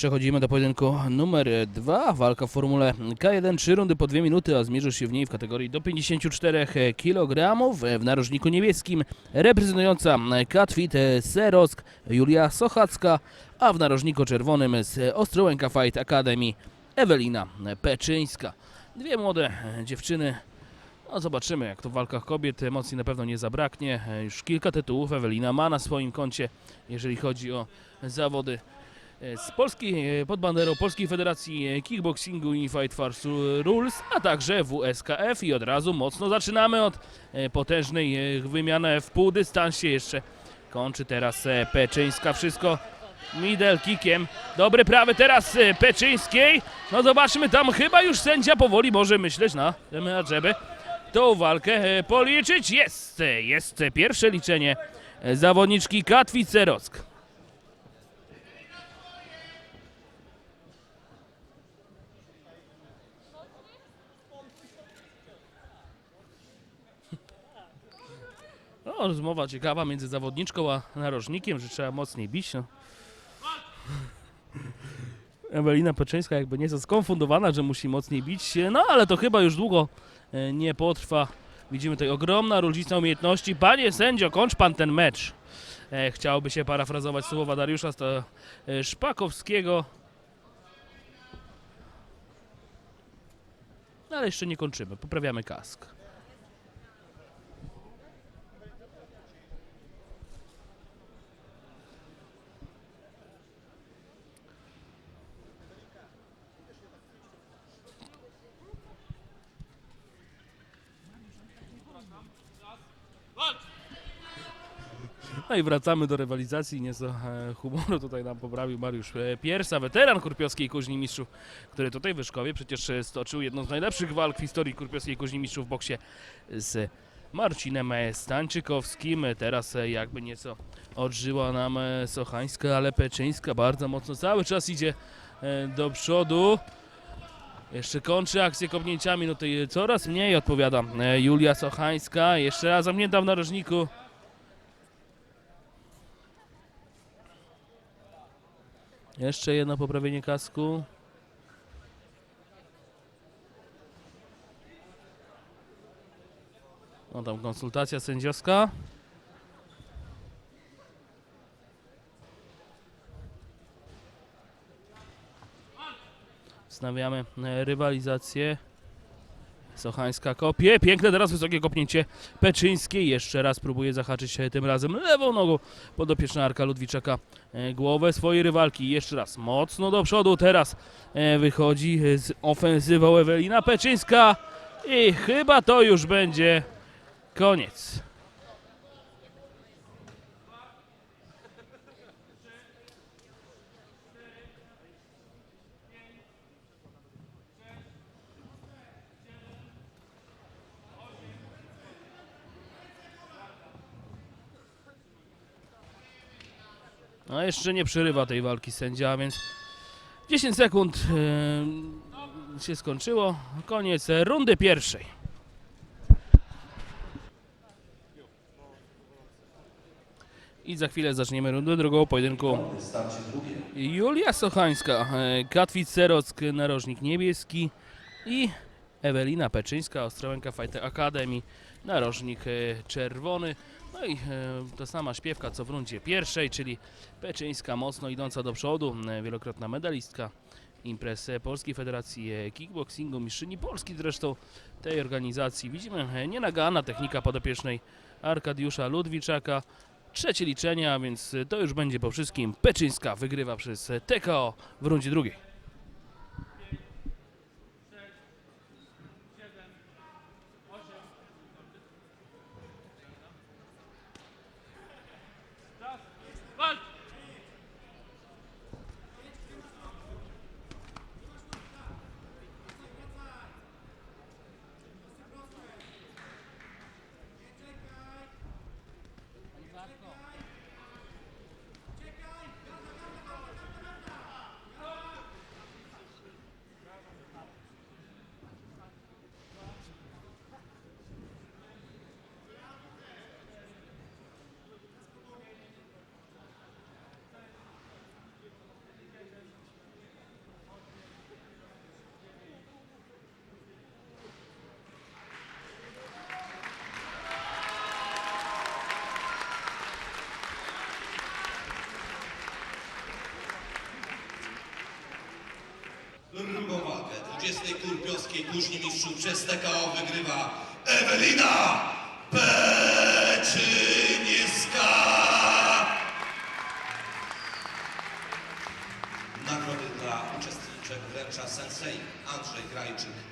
Przechodzimy do pojedynku numer dwa. Walka w formule K1, 3 rundy po 2 minuty, a zmierzysz się w niej w kategorii do 54 kg. W narożniku niebieskim reprezentująca Katwit Serosk Julia Sochacka, a w narożniku czerwonym z Ostrołęka Fight Academy Ewelina Peczyńska. Dwie młode dziewczyny. No zobaczymy, jak to w walkach kobiet emocji na pewno nie zabraknie. Już kilka tytułów Ewelina ma na swoim koncie, jeżeli chodzi o zawody z Polski, e, pod banderą Polskiej Federacji e, Kickboxingu Unified Force Rules, a także WSKF i od razu mocno zaczynamy od e, potężnej wymiany w półdystansie. Jeszcze kończy teraz Peczyńska wszystko middle kickiem. Dobry prawy teraz Peczyńskiej. No zobaczmy, tam chyba już sędzia powoli może myśleć na żeby tą walkę policzyć. Jest, jest pierwsze liczenie zawodniczki Katwice No, rozmowa ciekawa między zawodniczką a narożnikiem, że trzeba mocniej bić. No. Ewelina Peczyńska jakby nieco skonfundowana, że musi mocniej bić, no ale to chyba już długo e, nie potrwa. Widzimy tutaj ogromna różnica umiejętności. Panie sędzio, kończ pan ten mecz. E, chciałoby się parafrazować słowa Dariusza e, Szpakowskiego. No, ale jeszcze nie kończymy, poprawiamy kask. No i wracamy do rywalizacji. Nieco e, humoru tutaj nam poprawił Mariusz e, Piersa, weteran Kurpiowskiej Kuźni Mistrzów, który tutaj w Wyszkowie przecież e, stoczył jedną z najlepszych walk w historii Kurpiowskiej Kuźni Mistrzów w boksie z Marcinem Stańczykowskim. Teraz jakby nieco odżyła nam Sochańska, ale Peczyńska bardzo mocno cały czas idzie do przodu. Jeszcze kończy akcję kopnięciami, no tutaj coraz mniej odpowiada Julia Sochańska. Jeszcze raz zamknięta w narożniku. Jeszcze jedno poprawienie kasku. No tam konsultacja sędziowska. Wznawiamy rywalizację. Sochańska kopie. Piękne teraz wysokie kopnięcie Peczyńskiej. Jeszcze raz próbuje zahaczyć e, tym razem lewą nogą podopieczna Arka Ludwiczaka e, głowę swojej rywalki. Jeszcze raz mocno do przodu. Teraz e, wychodzi z ofensywą Ewelina Peczyńska. I chyba to już będzie koniec. No jeszcze nie przerywa tej walki sędzia, a więc 10 sekund e, się skończyło. Koniec rundy pierwszej. I za chwilę zaczniemy rundę drugą pojedynku. Julia Sochańska, e, Katwit Serock, narożnik niebieski i Ewelina Peczyńska, Ostrołęka Fight Academy, narożnik e, czerwony. No i e, ta sama śpiewka co w rundzie pierwszej, czyli Peczyńska mocno idąca do przodu, e, wielokrotna medalistka imprez Polskiej Federacji e, Kickboxingu, mistrzyni Polski zresztą tej organizacji. Widzimy nienagana technika podopiecznej Arkadiusza Ludwiczaka. Trzecie liczenie, a więc to już będzie po wszystkim. Peczyńska wygrywa przez TKO w rundzie drugiej. Polskiej Kuźni Mistrzów przez TKO wygrywa Ewelina Peczyńska. Nagrody dla uczestniczek wręcza sensei Andrzej Grajczyk